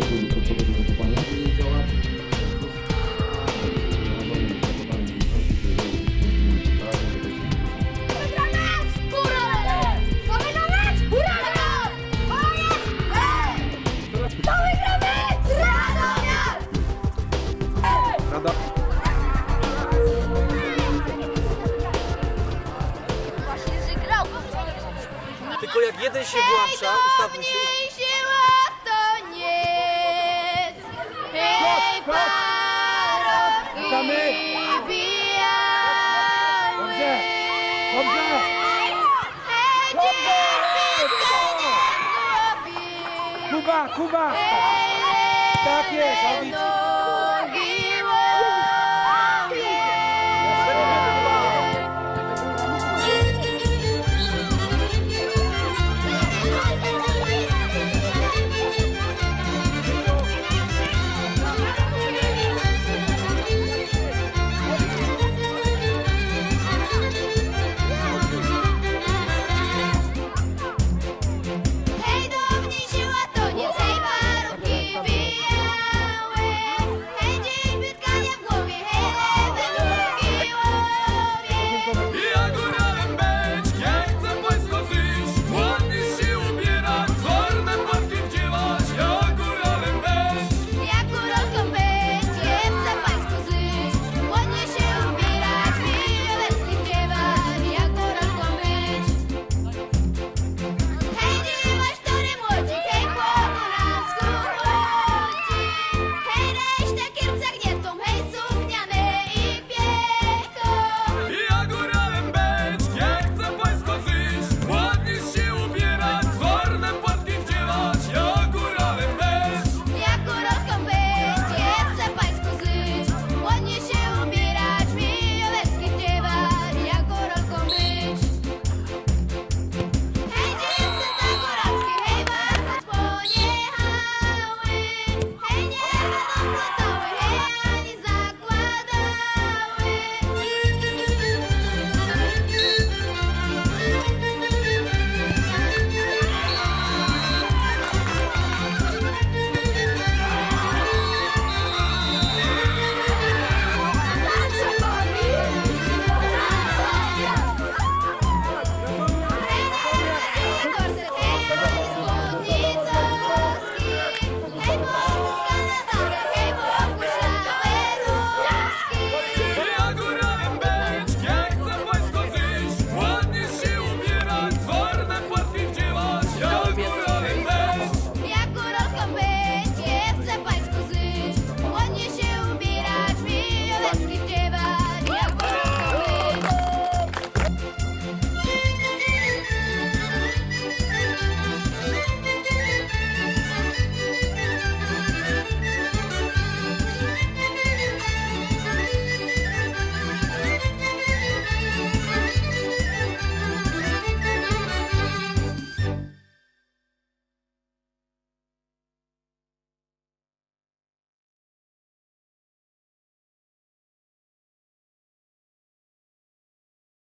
zaczęli proces wygotowania. Tylko jak jeden się włącza, ustawmy się. Kuba, Kuba! Tak jest,